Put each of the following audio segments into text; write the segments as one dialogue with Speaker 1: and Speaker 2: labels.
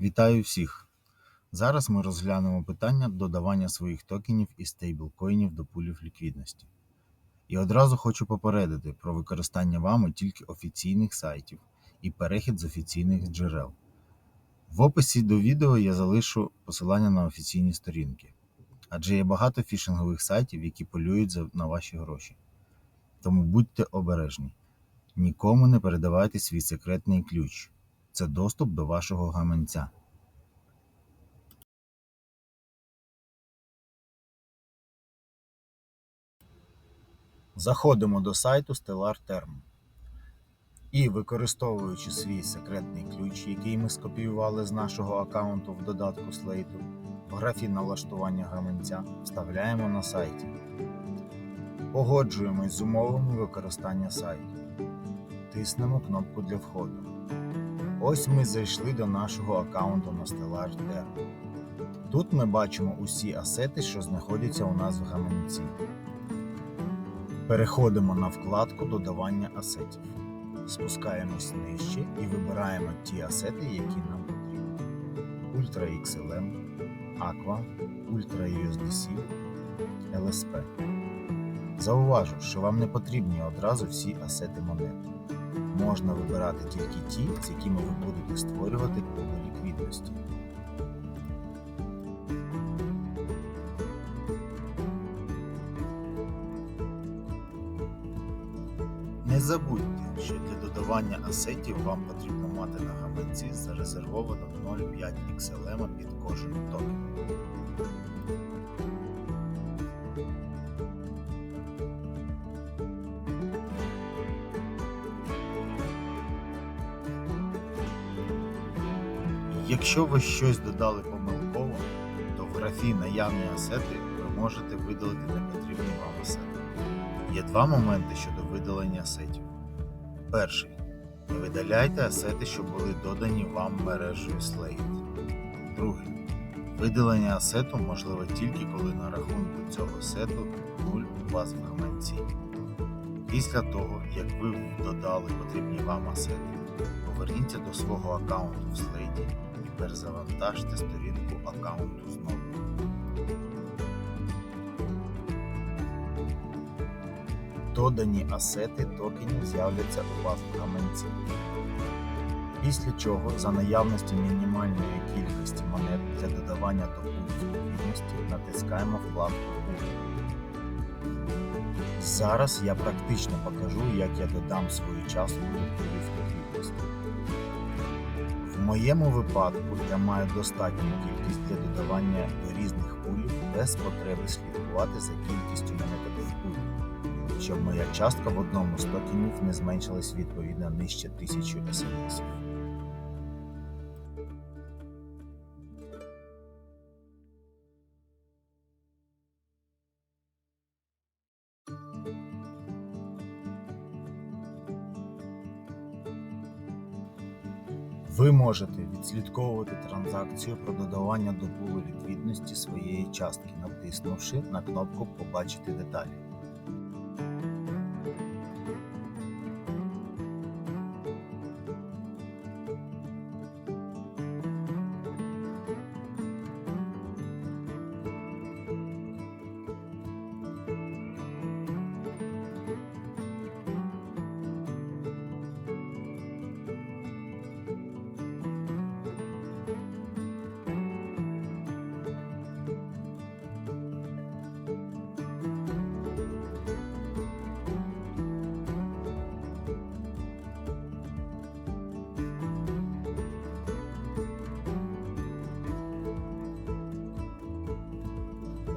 Speaker 1: Вітаю всіх! Зараз ми розглянемо питання додавання своїх токенів і стейблкоїнів до пулів ліквідності. І одразу хочу попередити про використання вами тільки офіційних сайтів і перехід з офіційних джерел. В описі до відео я залишу посилання на офіційні сторінки, адже є багато фішингових сайтів, які полюють на ваші гроші. Тому будьте обережні. Нікому не передавайте свій секретний ключ. Це доступ до вашого гаманця. Заходимо до сайту Stellar Term. І використовуючи свій секретний ключ, який ми скопіювали з нашого аккаунту в додатку Slate, в графі налаштування гаманця вставляємо на сайті. Погоджуємось з умовами використання сайту. Тиснемо кнопку для входу. Ось ми зайшли до нашого аккаунту на Stellar Тут ми бачимо усі асети, що знаходяться у нас в гаманці. Переходимо на вкладку Додавання асетів. Спускаємось нижче і вибираємо ті асети, які нам потрібні: Ultra XLM, Aqua, Ultra USDC, LSP. Зауважу, що вам не потрібні одразу всі асети монети. Можна вибирати тільки ті, з якими ви будете створювати пули ліквідності. Не забудьте, що для додавання асетів вам потрібно мати на гаманці зарезервовано 0,5 XLM під кожен токен. Якщо ви щось додали помилково, то в графі наявні асети ви можете видалити непотрібні вам асети. Є два моменти щодо видалення асетів. Перший. Не видаляйте асети, що були додані вам мережею Slate. Другий. Видалення асету можливо тільки коли на рахунку цього сету 0 у вас в гаманці. Після того, як ви додали потрібні вам асети, поверніться до свого аккаунту в Slate перезавантажте сторінку аккаунту знову. Додані асети токенів з'являться у вас в гаманці. Після чого за наявності мінімальної кількості монет для додавання до ліквідності натискаємо вкладку Пул. Зараз я практично покажу, як я додам свою частку до. В моєму випадку я маю достатню кількість для додавання до різних пулів без потреби слідкувати за кількістю монетових пулів щоб моя частка в одному з токенів не зменшилась відповідно нижче 1000 смс. Ви можете відслідковувати транзакцію про додавання до пулу ліквідності своєї частки, натиснувши на кнопку Побачити деталі.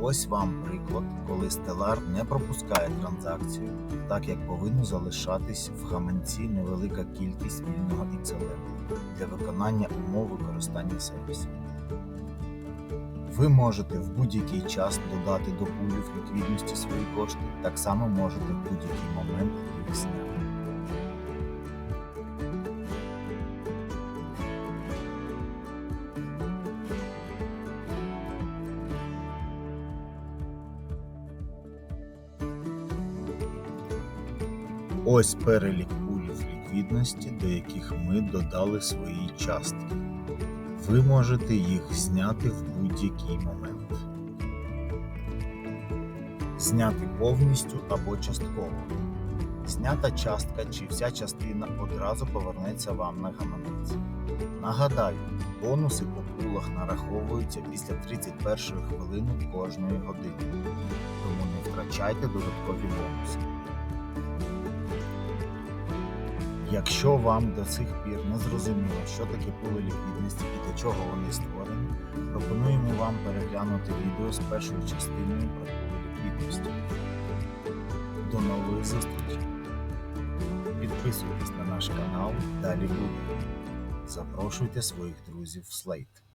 Speaker 1: Ось вам приклад, коли Stellar не пропускає транзакцію, так як повинно залишатись в гаманці невелика кількість спільного XLM для виконання умов використання сервісу. Ви можете в будь-який час додати до пулів ліквідності свої кошти, так само можете в будь-який момент їх зняти. Ось перелік пулів ліквідності, до яких ми додали свої частки. ви можете їх зняти в будь-який момент. Зняти повністю або частково. Знята частка чи вся частина одразу повернеться вам на гаманець. Нагадаю, бонуси по пулах нараховуються після 31 хвилини кожної години, тому не втрачайте додаткові бонуси. Якщо вам до сих пір не зрозуміло, що таке пули ліквідності і для чого вони створені, пропонуємо вам переглянути відео з першою частиною про пули ліквідності. До нових зустрічей! Підписуйтесь на наш канал, далі буде. Запрошуйте своїх друзів в Slate.